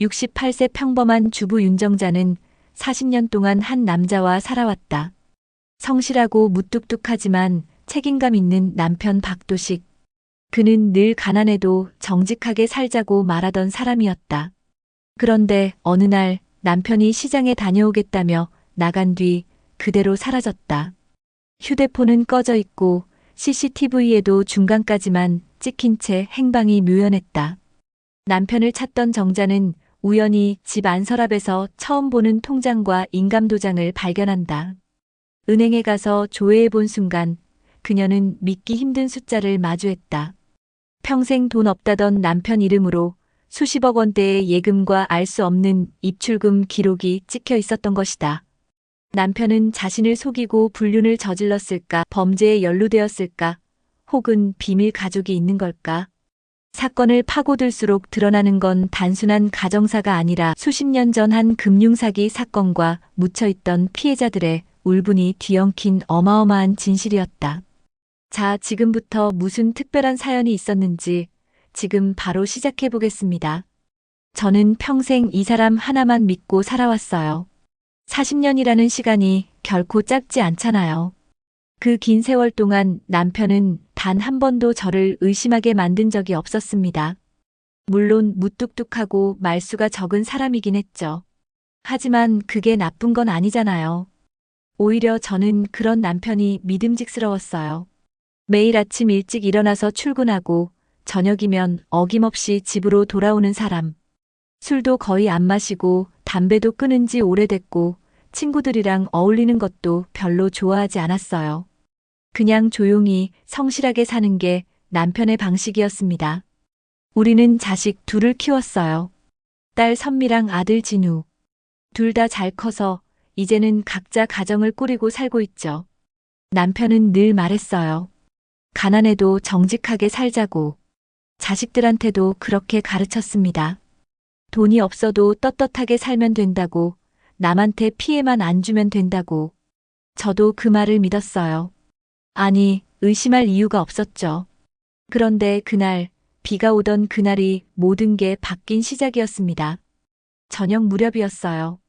68세 평범한 주부 윤정자는 40년 동안 한 남자와 살아왔다. 성실하고 무뚝뚝하지만 책임감 있는 남편 박도식. 그는 늘 가난해도 정직하게 살자고 말하던 사람이었다. 그런데 어느 날 남편이 시장에 다녀오겠다며 나간 뒤 그대로 사라졌다. 휴대폰은 꺼져 있고 CCTV에도 중간까지만 찍힌 채 행방이 묘연했다. 남편을 찾던 정자는 우연히 집 안서랍에서 처음 보는 통장과 인감도장을 발견한다. 은행에 가서 조회해 본 순간 그녀는 믿기 힘든 숫자를 마주했다. 평생 돈 없다던 남편 이름으로 수십억 원대의 예금과 알 수 없는 입출금 기록이 찍혀 있었던 것이다. 남편은 자신을 속이고 불륜을 저질렀을까, 범죄에 연루되었을까, 혹은 비밀 가족이 있는 걸까? 사건을 파고들수록 드러나는 건 단순한 가정사가 아니라 수십 년 전 한 금융사기 사건과 묻혀있던 피해자들의 울분이 뒤엉킨 어마어마한 진실이었다. 자, 지금부터 무슨 특별한 사연이 있었는지 지금 바로 시작해 보겠습니다. 저는 평생 이 사람 하나만 믿고 살아왔어요. 40년이라는 시간이 결코 짧지 않잖아요. 그 긴 세월 동안 남편은 단 한 번도 저를 의심하게 만든 적이 없었습니다. 물론 무뚝뚝하고 말수가 적은 사람이긴 했죠. 하지만 그게 나쁜 건 아니잖아요. 오히려 저는 그런 남편이 믿음직스러웠어요. 매일 아침 일찍 일어나서 출근하고 저녁이면 어김없이 집으로 돌아오는 사람. 술도 거의 안 마시고 담배도 끊은 지 오래됐고 친구들이랑 어울리는 것도 별로 좋아하지 않았어요. 그냥 조용히 성실하게 사는 게 남편의 방식이었습니다. 우리는 자식 둘을 키웠어요. 딸 선미랑 아들 진우. 둘 다 잘 커서 이제는 각자 가정을 꾸리고 살고 있죠. 남편은 늘 말했어요. 가난해도 정직하게 살자고. 자식들한테도 그렇게 가르쳤습니다. 돈이 없어도 떳떳하게 살면 된다고, 남한테 피해만 안 주면 된다고. 저도 그 말을 믿었어요. 아니, 의심할 이유가 없었죠. 그런데 그날, 비가 오던 그날이 모든 게 바뀐 시작이었습니다. 저녁 무렵이었어요.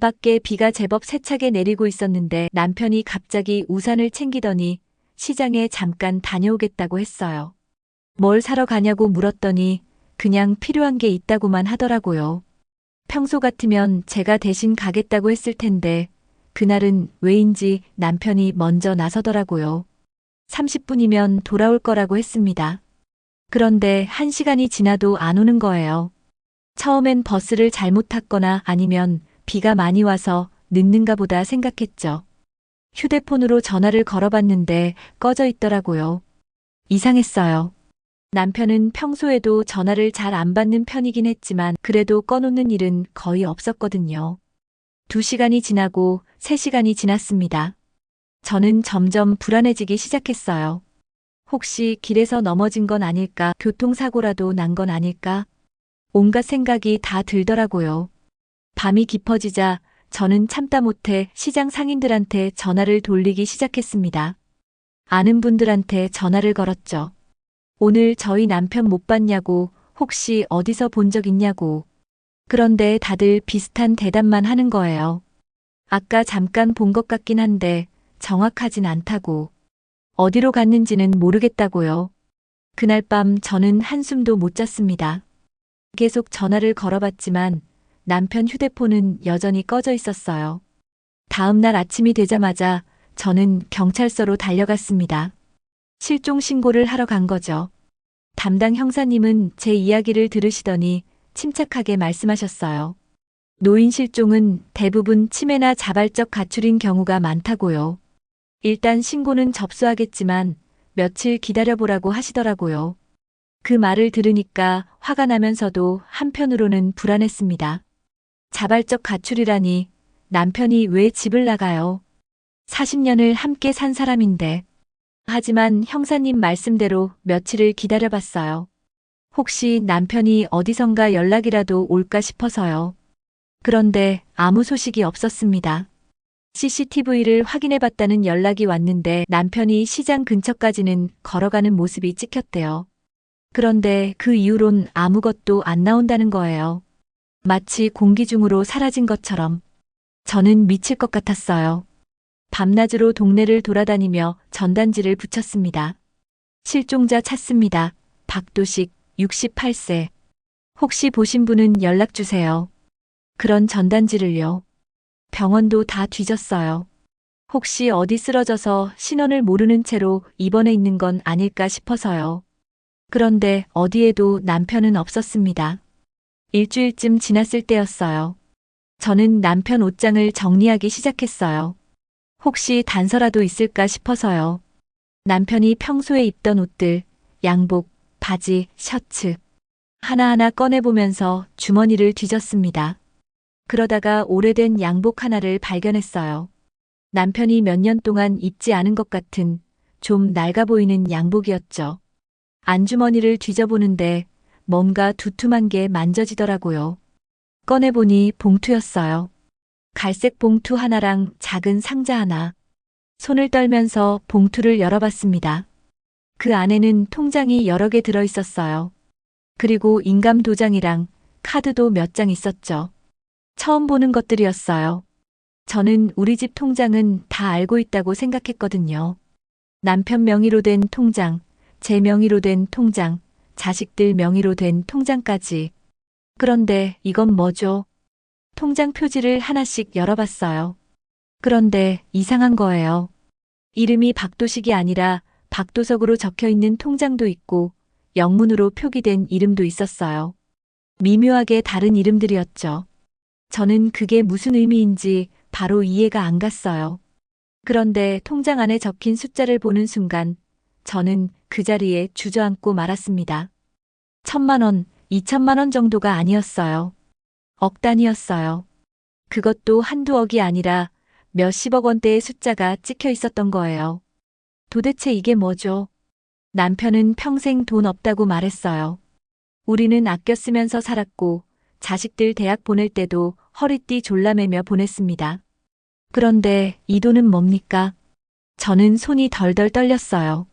밖에 비가 제법 세차게 내리고 있었는데 남편이 갑자기 우산을 챙기더니 시장에 잠깐 다녀오겠다고 했어요. 뭘 사러 가냐고 물었더니 그냥 필요한 게 있다고만 하더라고요. 평소 같으면 제가 대신 가겠다고 했을 텐데 그날은 왜인지 남편이 먼저 나서더라고요. 30분이면 돌아올 거라고 했습니다. 그런데 1시간이 지나도 안 오는 거예요. 처음엔 버스를 잘못 탔거나 아니면 비가 많이 와서 늦는가 보다 생각했죠. 휴대폰으로 전화를 걸어봤는데 꺼져 있더라고요. 이상했어요. 남편은 평소에도 전화를 잘 안 받는 편이긴 했지만 그래도 꺼놓는 일은 거의 없었거든요. 두 시간이 지나고 세 시간이 지났습니다. 저는 점점 불안해지기 시작했어요. 혹시 길에서 넘어진 건 아닐까, 교통사고라도 난 건 아닐까? 온갖 생각이 다 들더라고요. 밤이 깊어지자 저는 참다 못해 시장 상인들한테 전화를 돌리기 시작했습니다. 아는 분들한테 전화를 걸었죠. 오늘 저희 남편 못 봤냐고, 혹시 어디서 본 적 있냐고. 그런데 다들 비슷한 대답만 하는 거예요. 아까 잠깐 본 것 같긴 한데 정확하진 않다고. 어디로 갔는지는 모르겠다고요. 그날 밤 저는 한숨도 못 잤습니다. 계속 전화를 걸어봤지만 남편 휴대폰은 여전히 꺼져 있었어요. 다음 날 아침이 되자마자 저는 경찰서로 달려갔습니다. 실종 신고를 하러 간 거죠. 담당 형사님은 제 이야기를 들으시더니 침착하게 말씀하셨어요. 노인 실종은 대부분 치매나 자발적 가출인 경우가 많다고요. 일단 신고는 접수하겠지만 며칠 기다려보라고 하시더라고요. 그 말을 들으니까 화가 나면서도 한편으로는 불안했습니다. 자발적 가출이라니 남편이 왜 집을 나가요? 40년을 함께 산 사람인데. 하지만 형사님 말씀대로 며칠을 기다려봤어요. 혹시 남편이 어디선가 연락이라도 올까 싶어서요. 그런데 아무 소식이 없었습니다. CCTV를 확인해 봤다는 연락이 왔는데 남편이 시장 근처까지는 걸어가는 모습이 찍혔대요. 그런데 그 이후론 아무것도 안 나온다는 거예요. 마치 공기 중으로 사라진 것처럼 저는 미칠 것 같았어요. 밤낮으로 동네를 돌아다니며 전단지를 붙였습니다. 실종자 찾습니다. 박도식 68세. 혹시 보신 분은 연락 주세요. 그런 전단지를요. 병원도 다 뒤졌어요. 혹시 어디 쓰러져서 신원을 모르는 채로 입원해 있는 건 아닐까 싶어서요. 그런데 어디에도 남편은 없었습니다. 일주일쯤 지났을 때였어요. 저는 남편 옷장을 정리하기 시작했어요. 혹시 단서라도 있을까 싶어서요. 남편이 평소에 입던 옷들, 양복, 바지, 셔츠, 하나하나 꺼내보면서 주머니를 뒤졌습니다. 그러다가 오래된 양복 하나를 발견했어요. 남편이 몇 년 동안 입지 않은 것 같은 좀 낡아 보이는 양복이었죠. 안주머니를 뒤져보는데 뭔가 두툼한 게 만져지더라고요. 꺼내보니 봉투였어요. 갈색 봉투 하나랑 작은 상자 하나. 손을 떨면서 봉투를 열어봤습니다. 그 안에는 통장이 여러 개 들어 있었어요. 그리고 인감 도장이랑 카드도 몇 장 있었죠. 처음 보는 것들이었어요. 저는 우리 집 통장은 다 알고 있다고 생각했거든요. 남편 명의로 된 통장, 제 명의로 된 통장, 자식들 명의로 된 통장까지. 그런데 이건 뭐죠? 통장 표지를 하나씩 열어봤어요. 그런데 이상한 거예요. 이름이 박도식이 아니라 박도석으로 적혀 있는 통장도 있고 영문으로 표기된 이름도 있었어요. 미묘하게 다른 이름들이었죠. 저는 그게 무슨 의미인지 바로 이해가 안 갔어요. 그런데 통장 안에 적힌 숫자를 보는 순간 저는 그 자리에 주저앉고 말았습니다. 천만 원, 이천만 원 정도가 아니었어요. 억 단위였어요. 그것도 한두 억이 아니라 몇십억 원대의 숫자가 찍혀 있었던 거예요. 도대체 이게 뭐죠? 남편은 평생 돈 없다고 말했어요. 우리는 아껴 쓰면서 살았고 자식들 대학 보낼 때도 허리띠 졸라매며 보냈습니다. 그런데 이 돈은 뭡니까? 저는 손이 덜덜 떨렸어요.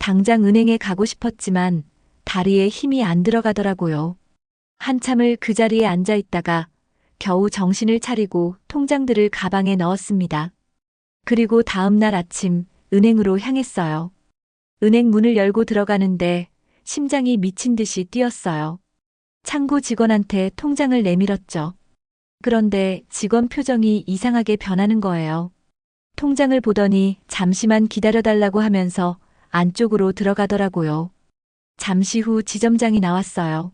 당장 은행에 가고 싶었지만 다리에 힘이 안 들어가더라고요. 한참을 그 자리에 앉아 있다가 겨우 정신을 차리고 통장들을 가방에 넣었습니다. 그리고 다음 날 아침 은행으로 향했어요. 은행 문을 열고 들어가는데 심장이 미친 듯이 뛰었어요. 창구 직원한테 통장을 내밀었죠. 그런데 직원 표정이 이상하게 변하는 거예요. 통장을 보더니 잠시만 기다려달라고 하면서 안쪽으로 들어가더라고요. 잠시 후 지점장이 나왔어요.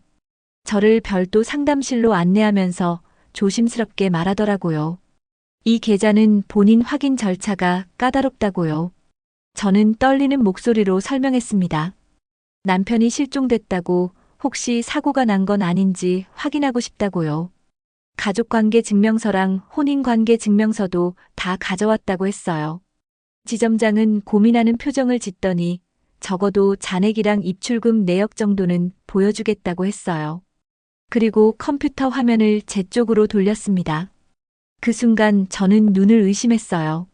저를 별도 상담실로 안내하면서 조심스럽게 말하더라고요. 이 계좌는 본인 확인 절차가 까다롭다고요. 저는 떨리는 목소리로 설명했습니다. 남편이 실종됐다고 혹시 사고가 난 건 아닌지 확인하고 싶다고요. 가족관계 증명서랑 혼인관계 증명서도 다 가져왔다고 했어요. 지점장은 고민하는 표정을 짓더니 적어도 잔액이랑 입출금 내역 정도는 보여주겠다고 했어요. 그리고 컴퓨터 화면을 제 쪽으로 돌렸습니다. 그 순간 저는 눈을 의심했어요.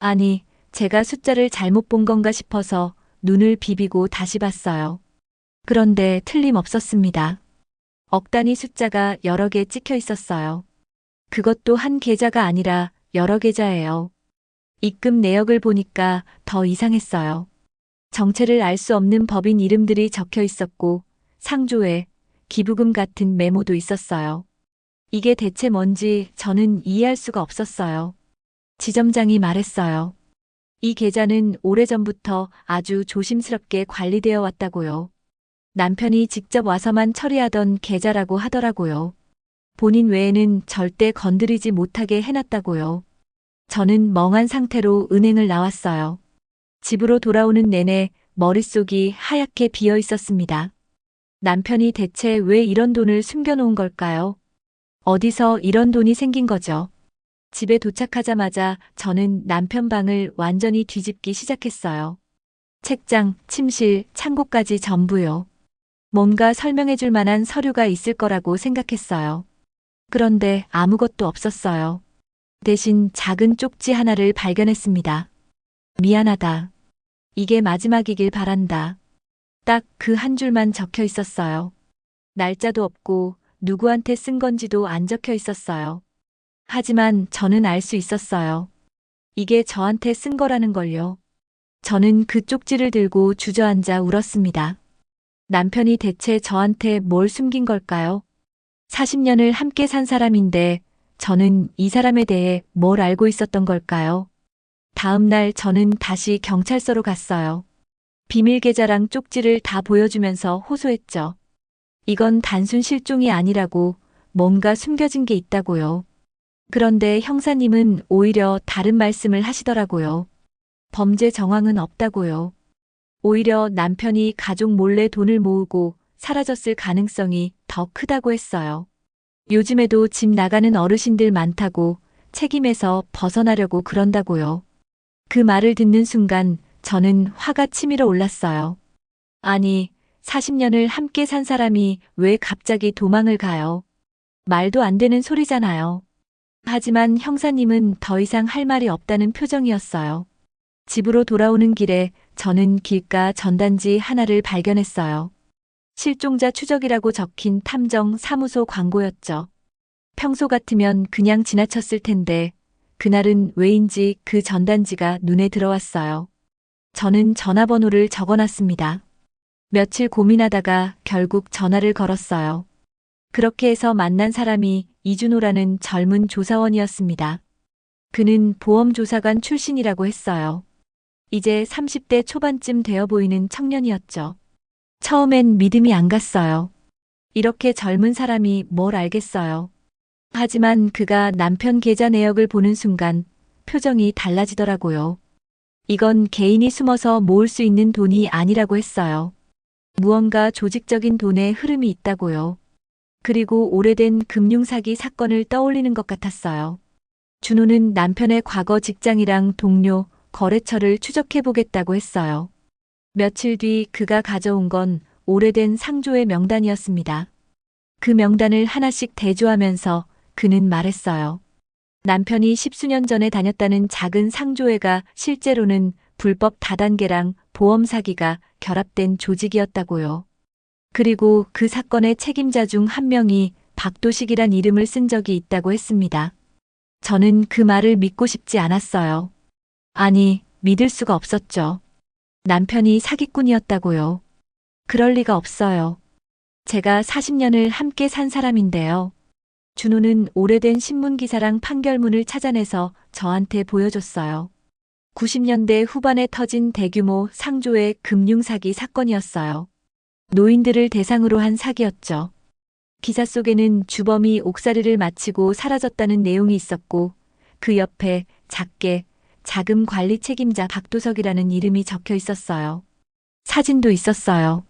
아니, 제가 숫자를 잘못 본 건가 싶어서 눈을 비비고 다시 봤어요. 그런데 틀림없었습니다. 억 단위 숫자가 여러 개 찍혀 있었어요. 그것도 한 계좌가 아니라 여러 계좌예요. 입금 내역을 보니까 더 이상했어요. 정체를 알 수 없는 법인 이름들이 적혀 있었고 상조에 기부금 같은 메모도 있었어요. 이게 대체 뭔지 저는 이해할 수가 없었어요. 지점장이 말했어요. 이 계좌는 오래전부터 아주 조심스럽게 관리되어 왔다고요. 남편이 직접 와서만 처리하던 계좌라고 하더라고요. 본인 외에는 절대 건드리지 못하게 해놨다고요. 저는 멍한 상태로 은행을 나왔어요. 집으로 돌아오는 내내 머릿속이 하얗게 비어 있었습니다. 남편이 대체 왜 이런 돈을 숨겨놓은 걸까요? 어디서 이런 돈이 생긴 거죠? 집에 도착하자마자 저는 남편 방을 완전히 뒤집기 시작했어요. 책장, 침실, 창고까지 전부요. 뭔가 설명해 줄 만한 서류가 있을 거라고 생각했어요. 그런데 아무것도 없었어요. 대신 작은 쪽지 하나를 발견했습니다. 미안하다. 이게 마지막이길 바란다. 딱 그 한 줄만 적혀 있었어요. 날짜도 없고 누구한테 쓴 건지도 안 적혀 있었어요. 하지만 저는 알 수 있었어요. 이게 저한테 쓴 거라는 걸요. 저는 그 쪽지를 들고 주저앉아 울었습니다. 남편이 대체 저한테 뭘 숨긴 걸까요? 40년을 함께 산 사람인데 저는 이 사람에 대해 뭘 알고 있었던 걸까요? 다음 날 저는 다시 경찰서로 갔어요. 비밀 계좌랑 쪽지를 다 보여주면서 호소했죠. 이건 단순 실종이 아니라고 뭔가 숨겨진 게 있다고요. 그런데 형사님은 오히려 다른 말씀을 하시더라고요. 범죄 정황은 없다고요. 오히려 남편이 가족 몰래 돈을 모으고 사라졌을 가능성이 더 크다고 했어요. 요즘에도 집 나가는 어르신들 많다고 책임에서 벗어나려고 그런다고요. 그 말을 듣는 순간 저는 화가 치밀어 올랐어요. 아니, 40년을 함께 산 사람이 왜 갑자기 도망을 가요? 말도 안 되는 소리잖아요. 하지만 형사님은 더 이상 할 말이 없다는 표정이었어요. 집으로 돌아오는 길에 저는 길가 전단지 하나를 발견했어요. 실종자 추적이라고 적힌 탐정 사무소 광고였죠. 평소 같으면 그냥 지나쳤을 텐데 그날은 왜인지 그 전단지가 눈에 들어왔어요. 저는 전화번호를 적어놨습니다. 며칠 고민하다가 결국 전화를 걸었어요. 그렇게 해서 만난 사람이 이준호라는 젊은 조사원이었습니다. 그는 보험조사관 출신이라고 했어요. 이제 30대 초반쯤 되어 보이는 청년이었죠. 처음엔 믿음이 안 갔어요. 이렇게 젊은 사람이 뭘 알겠어요. 하지만 그가 남편 계좌 내역을 보는 순간 표정이 달라지더라고요. 이건 개인이 숨어서 모을 수 있는 돈이 아니라고 했어요. 무언가 조직적인 돈의 흐름이 있다고요. 그리고 오래된 금융사기 사건을 떠올리는 것 같았어요. 준호는 남편의 과거 직장이랑 동료, 거래처를 추적해 보겠다고 했어요. 며칠 뒤 그가 가져온 건 오래된 상조의 명단이었습니다. 그 명단을 하나씩 대조하면서 그는 말했어요. 남편이 십수년 전에 다녔다는 작은 상조회가 실제로는 불법 다단계랑 보험 사기가 결합된 조직이었다고요. 그리고 그 사건의 책임자 중 한 명이 박도식이란 이름을 쓴 적이 있다고 했습니다. 저는 그 말을 믿고 싶지 않았어요. 아니, 믿을 수가 없었죠. 남편이 사기꾼이었다고요. 그럴 리가 없어요. 제가 40년을 함께 산 사람인데요. 준호는 오래된 신문기사랑 판결문을 찾아내서 저한테 보여줬어요. 90년대 후반에 터진 대규모 상조의 금융사기 사건이었어요. 노인들을 대상으로 한 사기였죠. 기사 속에는 주범이 옥살이를 마치고 사라졌다는 내용이 있었고 그 옆에 작게 자금 관리 책임자 박도석이라는 이름이 적혀 있었어요. 사진도 있었어요.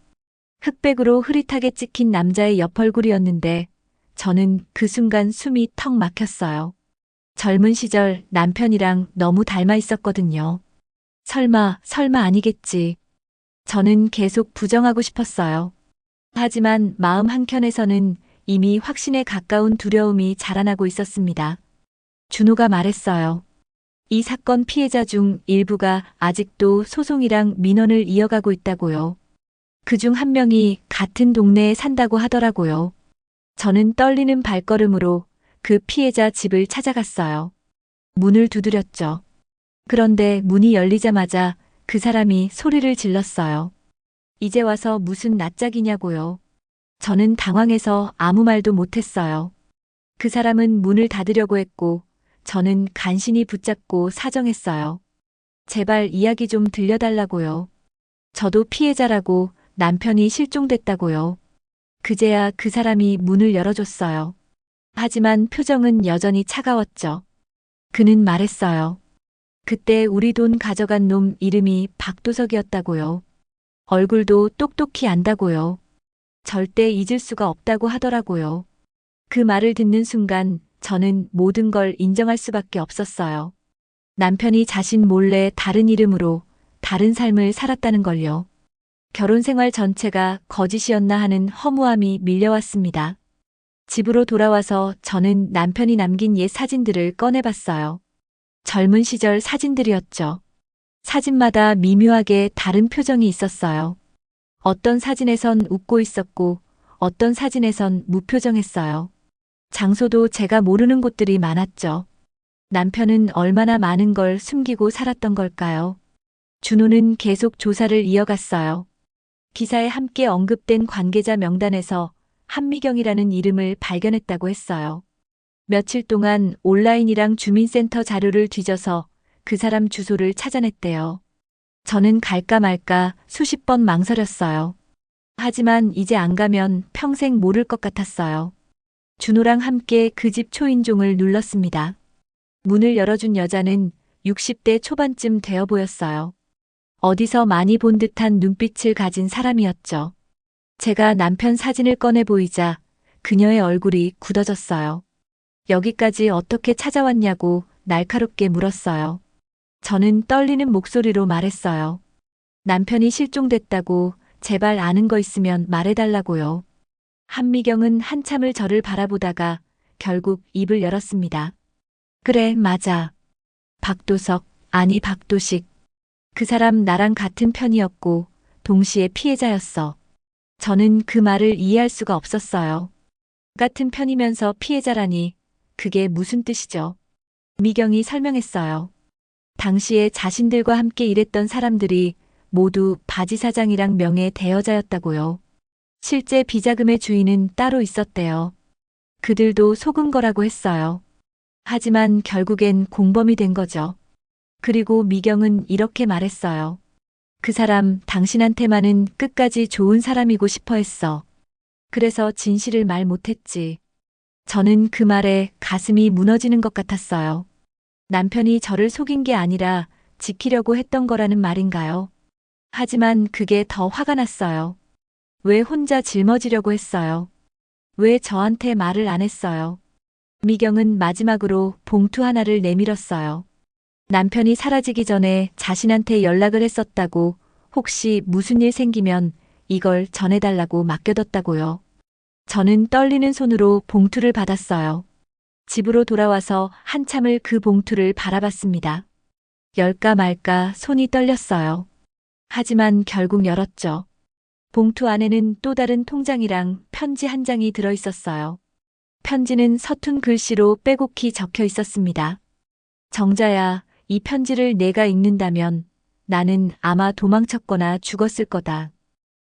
흑백으로 흐릿하게 찍힌 남자의 옆 얼굴이었는데 저는 그 순간 숨이 턱 막혔어요. 젊은 시절 남편이랑 너무 닮아 있었거든요. 설마, 설마 아니겠지. 저는 계속 부정하고 싶었어요. 하지만 마음 한켠에서는 이미 확신에 가까운 두려움이 자라나고 있었습니다. 준호가 말했어요. 이 사건 피해자 중 일부가 아직도 소송이랑 민원을 이어가고 있다고요. 그 중 한 명이 같은 동네에 산다고 하더라고요. 저는 떨리는 발걸음으로 그 피해자 집을 찾아갔어요. 문을 두드렸죠. 그런데 문이 열리자마자 그 사람이 소리를 질렀어요. 이제 와서 무슨 낯짝이냐고요. 저는 당황해서 아무 말도 못했어요. 그 사람은 문을 닫으려고 했고 저는 간신히 붙잡고 사정했어요. 제발 이야기 좀 들려달라고요. 저도 피해자라고 남편이 실종됐다고요. 그제야 그 사람이 문을 열어줬어요. 하지만 표정은 여전히 차가웠죠. 그는 말했어요. 그때 우리 돈 가져간 놈 이름이 박도석이었다고요. 얼굴도 똑똑히 안다고요. 절대 잊을 수가 없다고 하더라고요. 그 말을 듣는 순간 저는 모든 걸 인정할 수밖에 없었어요. 남편이 자신 몰래 다른 이름으로 다른 삶을 살았다는 걸요. 결혼 생활 전체가 거짓이었나 하는 허무함이 밀려왔습니다. 집으로 돌아와서 저는 남편이 남긴 옛 사진들을 꺼내봤어요. 젊은 시절 사진들이었죠. 사진마다 미묘하게 다른 표정이 있었어요. 어떤 사진에선 웃고 있었고, 어떤 사진에선 무표정했어요. 장소도 제가 모르는 곳들이 많았죠. 남편은 얼마나 많은 걸 숨기고 살았던 걸까요? 준호는 계속 조사를 이어갔어요. 기사에 함께 언급된 관계자 명단에서 한미경이라는 이름을 발견했다고 했어요. 며칠 동안 온라인이랑 주민센터 자료를 뒤져서 그 사람 주소를 찾아냈대요. 저는 갈까 말까 수십 번 망설였어요. 하지만 이제 안 가면 평생 모를 것 같았어요. 준호랑 함께 그 집 초인종을 눌렀습니다. 문을 열어준 여자는 60대 초반쯤 되어 보였어요. 어디서 많이 본 듯한 눈빛을 가진 사람이었죠. 제가 남편 사진을 꺼내 보이자 그녀의 얼굴이 굳어졌어요. 여기까지 어떻게 찾아왔냐고 날카롭게 물었어요. 저는 떨리는 목소리로 말했어요. 남편이 실종됐다고 제발 아는 거 있으면 말해달라고요. 한미경은 한참을 저를 바라보다가 결국 입을 열었습니다. 그래, 맞아. 박도석, 아니 박도식. 그 사람 나랑 같은 편이었고, 동시에 피해자였어. 저는 그 말을 이해할 수가 없었어요. 같은 편이면서 피해자라니, 그게 무슨 뜻이죠? 미경이 설명했어요. 당시에 자신들과 함께 일했던 사람들이 모두 바지 사장이랑 명예 대여자였다고요. 실제 비자금의 주인은 따로 있었대요. 그들도 속은 거라고 했어요. 하지만 결국엔 공범이 된 거죠. 그리고 미경은 이렇게 말했어요. 그 사람 당신한테만은 끝까지 좋은 사람이고 싶어 했어. 그래서 진실을 말 못했지. 저는 그 말에 가슴이 무너지는 것 같았어요. 남편이 저를 속인 게 아니라 지키려고 했던 거라는 말인가요? 하지만 그게 더 화가 났어요. 왜 혼자 짊어지려고 했어요? 왜 저한테 말을 안 했어요? 미경은 마지막으로 봉투 하나를 내밀었어요. 남편이 사라지기 전에 자신한테 연락을 했었다고 혹시 무슨 일 생기면 이걸 전해달라고 맡겨뒀다고요. 저는 떨리는 손으로 봉투를 받았어요. 집으로 돌아와서 한참을 그 봉투를 바라봤습니다. 열까 말까 손이 떨렸어요. 하지만 결국 열었죠. 봉투 안에는 또 다른 통장이랑 편지 한 장이 들어 있었어요. 편지는 서툰 글씨로 빼곡히 적혀 있었습니다. 정자야, 이 편지를 내가 읽는다면 나는 아마 도망쳤거나 죽었을 거다.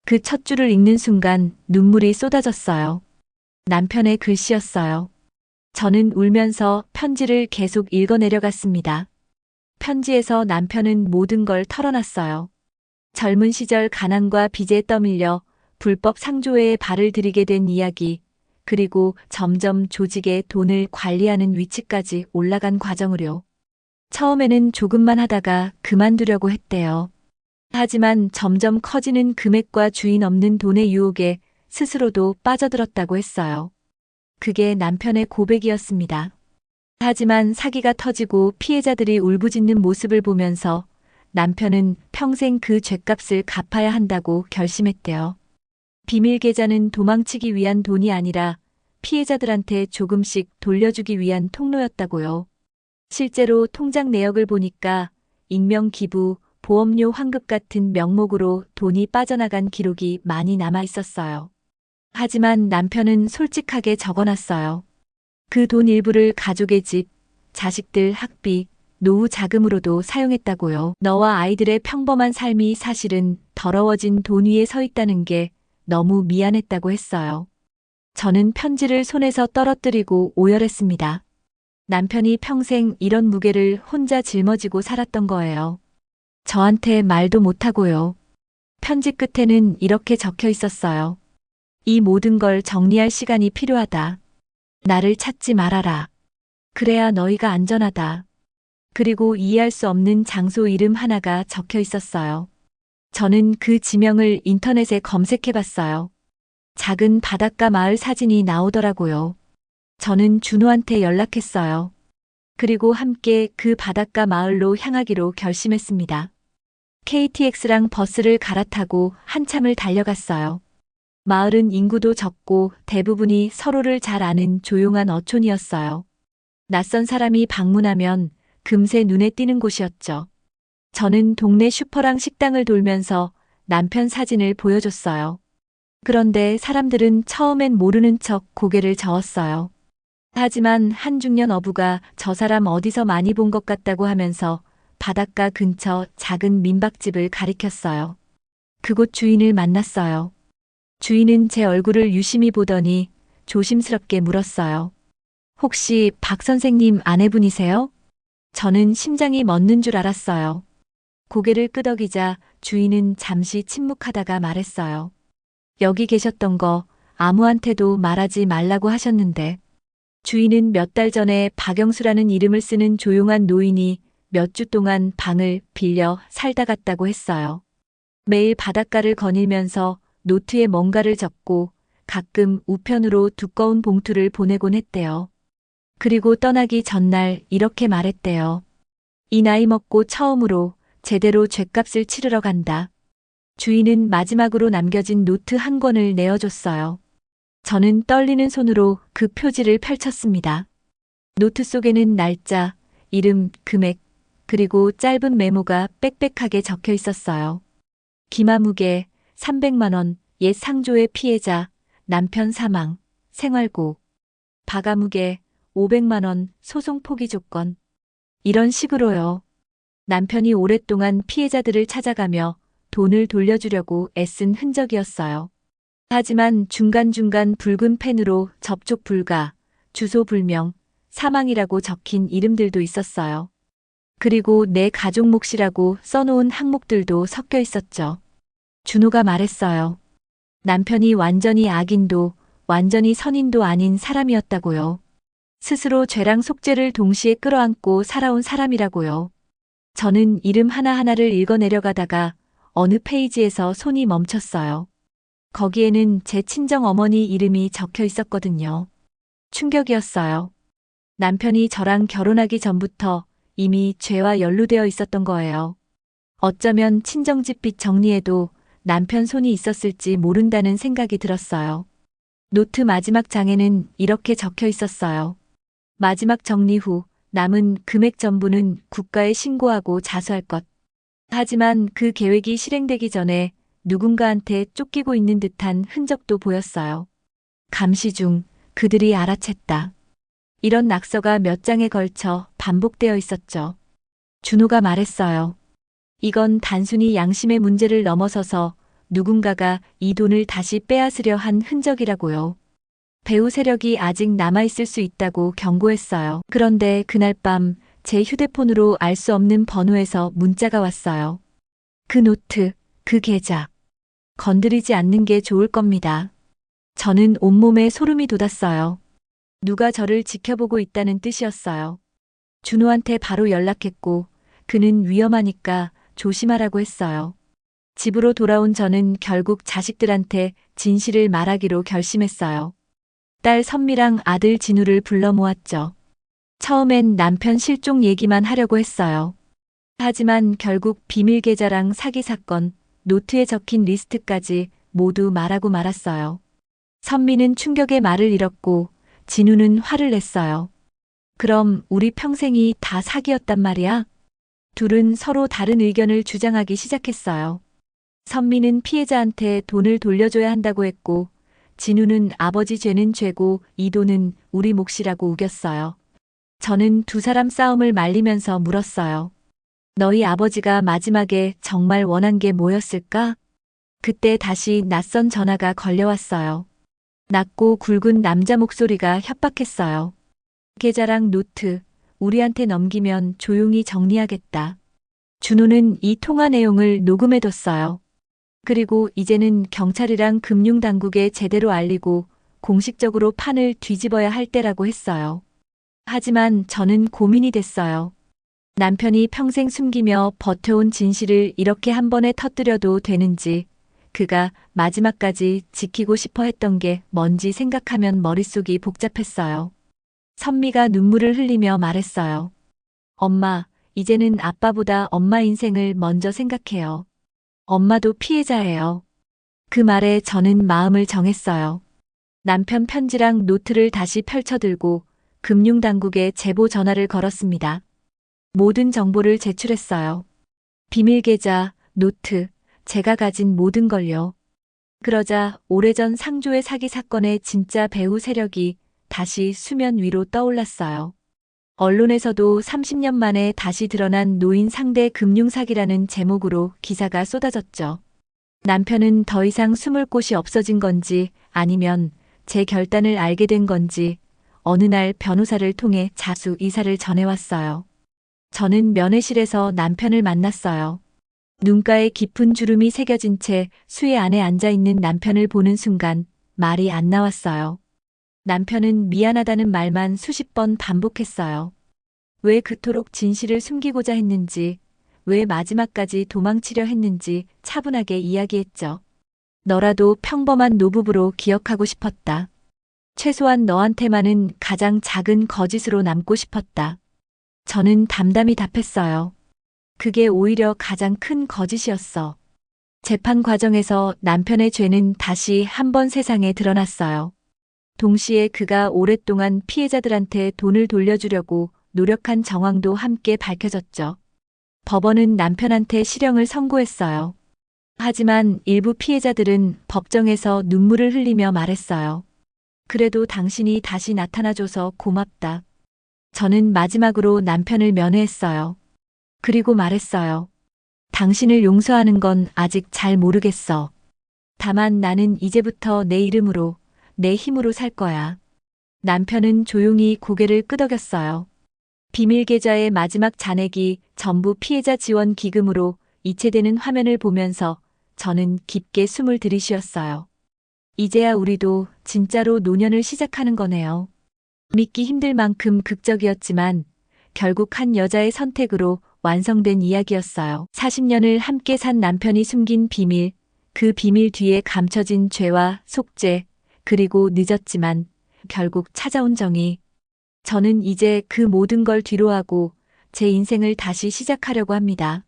그 첫 줄을 읽는 순간 눈물이 쏟아졌어요. 남편의 글씨였어요. 저는 울면서 편지를 계속 읽어 내려갔습니다. 편지에서 남편은 모든 걸 털어놨어요. 젊은 시절 가난과 빚에 떠밀려 불법 상조회에 발을 들이게 된 이야기, 그리고 점점 조직의 돈을 관리하는 위치까지 올라간 과정으로. 처음에는 조금만 하다가 그만두려고 했대요. 하지만 점점 커지는 금액과 주인 없는 돈의 유혹에 스스로도 빠져들었다고 했어요. 그게 남편의 고백이었습니다. 하지만 사기가 터지고 피해자들이 울부짖는 모습을 보면서 남편은 평생 그 죗값을 갚아야 한다고 결심했대요. 비밀 계좌는 도망치기 위한 돈이 아니라 피해자들한테 조금씩 돌려주기 위한 통로였다고요. 실제로 통장 내역을 보니까 익명 기부, 보험료 환급 같은 명목으로 돈이 빠져나간 기록이 많이 남아 있었어요. 하지만 남편은 솔직하게 적어놨어요. 그 돈 일부를 가족의 집, 자식들 학비, 노후 자금으로도 사용했다고요. 너와 아이들의 평범한 삶이 사실은 더러워진 돈 위에 서 있다는 게 너무 미안했다고 했어요. 저는 편지를 손에서 떨어뜨리고 오열했습니다. 남편이 평생 이런 무게를 혼자 짊어지고 살았던 거예요. 저한테 말도 못하고요. 편지 끝에는 이렇게 적혀 있었어요. 이 모든 걸 정리할 시간이 필요하다. 나를 찾지 말아라. 그래야 너희가 안전하다. 그리고 이해할 수 없는 장소 이름 하나가 적혀 있었어요. 저는 그 지명을 인터넷에 검색해 봤어요. 작은 바닷가 마을 사진이 나오더라고요. 저는 준호한테 연락했어요. 그리고 함께 그 바닷가 마을로 향하기로 결심했습니다. KTX랑 버스를 갈아타고 한참을 달려갔어요. 마을은 인구도 적고 대부분이 서로를 잘 아는 조용한 어촌이었어요. 낯선 사람이 방문하면 금세 눈에 띄는 곳이었죠. 저는 동네 슈퍼랑 식당을 돌면서 남편 사진을 보여줬어요. 그런데 사람들은 처음엔 모르는 척 고개를 저었어요. 하지만 한중년 어부가 저 사람 어디서 많이 본 것 같다고 하면서 바닷가 근처 작은 민박집을 가리켰어요. 그곳 주인을 만났어요. 주인은 제 얼굴을 유심히 보더니 조심스럽게 물었어요. 혹시 박 선생님 아내분이세요? 저는 심장이 멎는 줄 알았어요. 고개를 끄덕이자 주인은 잠시 침묵하다가 말했어요. 여기 계셨던 거 아무한테도 말하지 말라고 하셨는데. 주인은 몇 달 전에 박영수라는 이름을 쓰는 조용한 노인이 몇 주 동안 방을 빌려 살다 갔다고 했어요. 매일 바닷가를 거닐면서 노트에 뭔가를 적고 가끔 우편으로 두꺼운 봉투를 보내곤 했대요. 그리고 떠나기 전날 이렇게 말했대요. 이 나이 먹고 처음으로 제대로 죗값을 치르러 간다. 주인은 마지막으로 남겨진 노트 한 권을 내어줬어요. 저는 떨리는 손으로 그 표지를 펼쳤습니다. 노트 속에는 날짜, 이름, 금액, 그리고 짧은 메모가 빽빽하게 적혀 있었어요. 기마무게 300만원, 옛 상조의 피해자, 남편 사망, 생활고, 바가무게 500만원, 소송 포기 조건. 이런 식으로요. 남편이 오랫동안 피해자들을 찾아가며 돈을 돌려주려고 애쓴 흔적이었어요. 하지만 중간중간 붉은 펜으로 접촉 불가, 주소 불명, 사망이라고 적힌 이름들도 있었어요. 그리고 내 가족 몫이라고 써놓은 항목들도 섞여 있었죠. 준호가 말했어요. 남편이 완전히 악인도 완전히 선인도 아닌 사람이었다고요. 스스로 죄랑 속죄를 동시에 끌어안고 살아온 사람이라고요. 저는 이름 하나하나를 읽어내려가다가 어느 페이지에서 손이 멈췄어요. 거기에는 제 친정 어머니 이름이 적혀 있었거든요. 충격이었어요. 남편이 저랑 결혼하기 전부터 이미 죄와 연루되어 있었던 거예요. 어쩌면 친정집 빚 정리에도 남편 손이 있었을지 모른다는 생각이 들었어요. 노트 마지막 장에는 이렇게 적혀 있었어요. 마지막 정리 후 남은 금액 전부는 국가에 신고하고 자수할 것. 하지만 그 계획이 실행되기 전에 누군가한테 쫓기고 있는 듯한 흔적도 보였어요. 감시 중 그들이 알아챘다. 이런 낙서가 몇 장에 걸쳐 반복되어 있었죠. 준호가 말했어요. 이건 단순히 양심의 문제를 넘어서서 누군가가 이 돈을 다시 빼앗으려 한 흔적이라고요. 배우 세력이 아직 남아있을 수 있다고 경고했어요. 그런데 그날 밤 제 휴대폰으로 알 수 없는 번호에서 문자가 왔어요. 그 노트, 그 계좌. 건드리지 않는 게 좋을 겁니다. 저는 온몸에 소름이 돋았어요. 누가 저를 지켜보고 있다는 뜻이었어요. 준호한테 바로 연락했고 그는 위험하니까 조심하라고 했어요. 집으로 돌아온 저는 결국 자식들한테 진실을 말하기로 결심했어요. 딸 선미랑 아들 진우를 불러 모았죠. 처음엔 남편 실종 얘기만 하려고 했어요. 하지만 결국 비밀 계좌랑 사기 사건, 노트에 적힌 리스트까지 모두 말하고 말았어요. 선미는 충격의 말을 잃었고 진우는 화를 냈어요. 그럼 우리 평생이 다 사기였단 말이야? 둘은 서로 다른 의견을 주장하기 시작했어요. 선미는 피해자한테 돈을 돌려줘야 한다고 했고 진우는 아버지 죄는 죄고 이 돈은 우리 몫이라고 우겼어요. 저는 두 사람 싸움을 말리면서 물었어요. 너희 아버지가 마지막에 정말 원한 게 뭐였을까? 그때 다시 낯선 전화가 걸려왔어요. 낮고 굵은 남자 목소리가 협박했어요. 계좌랑 노트, 우리한테 넘기면 조용히 정리하겠다. 준호는 이 통화 내용을 녹음해뒀어요. 그리고 이제는 경찰이랑 금융당국에 제대로 알리고 공식적으로 판을 뒤집어야 할 때라고 했어요. 하지만 저는 고민이 됐어요. 남편이 평생 숨기며 버텨온 진실을 이렇게 한 번에 터뜨려도 되는지, 그가 마지막까지 지키고 싶어 했던 게 뭔지 생각하면 머릿속이 복잡했어요. 선미가 눈물을 흘리며 말했어요. 엄마, 이제는 아빠보다 엄마 인생을 먼저 생각해요. 엄마도 피해자예요. 그 말에 저는 마음을 정했어요. 남편 편지랑 노트를 다시 펼쳐들고 금융당국에 제보 전화를 걸었습니다. 모든 정보를 제출했어요. 비밀 계좌, 노트, 제가 가진 모든 걸요. 그러자 오래전 상조의 사기 사건의 진짜 배후 세력이 다시 수면 위로 떠올랐어요. 언론에서도 30년 만에 다시 드러난 노인 상대 금융 사기라는 제목으로 기사가 쏟아졌죠. 남편은 더 이상 숨을 곳이 없어진 건지 아니면 제 결단을 알게 된 건지 어느 날 변호사를 통해 자수 이사를 전해왔어요. 저는 면회실에서 남편을 만났어요. 눈가에 깊은 주름이 새겨진 채 수의 안에 앉아 있는 남편을 보는 순간 말이 안 나왔어요. 남편은 미안하다는 말만 수십 번 반복했어요. 왜 그토록 진실을 숨기고자 했는지, 왜 마지막까지 도망치려 했는지 차분하게 이야기했죠. 너라도 평범한 노부부로 기억하고 싶었다. 최소한 너한테만은 가장 작은 거짓으로 남고 싶었다. 저는 담담히 답했어요. 그게 오히려 가장 큰 거짓이었어. 재판 과정에서 남편의 죄는 다시 한 번 세상에 드러났어요. 동시에 그가 오랫동안 피해자들한테 돈을 돌려주려고 노력한 정황도 함께 밝혀졌죠. 법원은 남편한테 실형을 선고했어요. 하지만 일부 피해자들은 법정에서 눈물을 흘리며 말했어요. 그래도 당신이 다시 나타나줘서 고맙다. 저는 마지막으로 남편을 면회했어요. 그리고 말했어요. 당신을 용서하는 건 아직 잘 모르겠어. 다만 나는 이제부터 내 이름으로, 내 힘으로 살 거야. 남편은 조용히 고개를 끄덕였어요. 비밀 계좌의 마지막 잔액이 전부 피해자 지원 기금으로 이체되는 화면을 보면서 저는 깊게 숨을 들이쉬었어요. 이제야 우리도 진짜로 노년을 시작하는 거네요. 믿기 힘들 만큼 극적이었지만 결국 한 여자의 선택으로 완성된 이야기였어요. 40년을 함께 산 남편이 숨긴 비밀, 그 비밀 뒤에 감춰진 죄와 속죄, 그리고 늦었지만 결국 찾아온 정의. 저는 이제 그 모든 걸 뒤로하고 제 인생을 다시 시작하려고 합니다.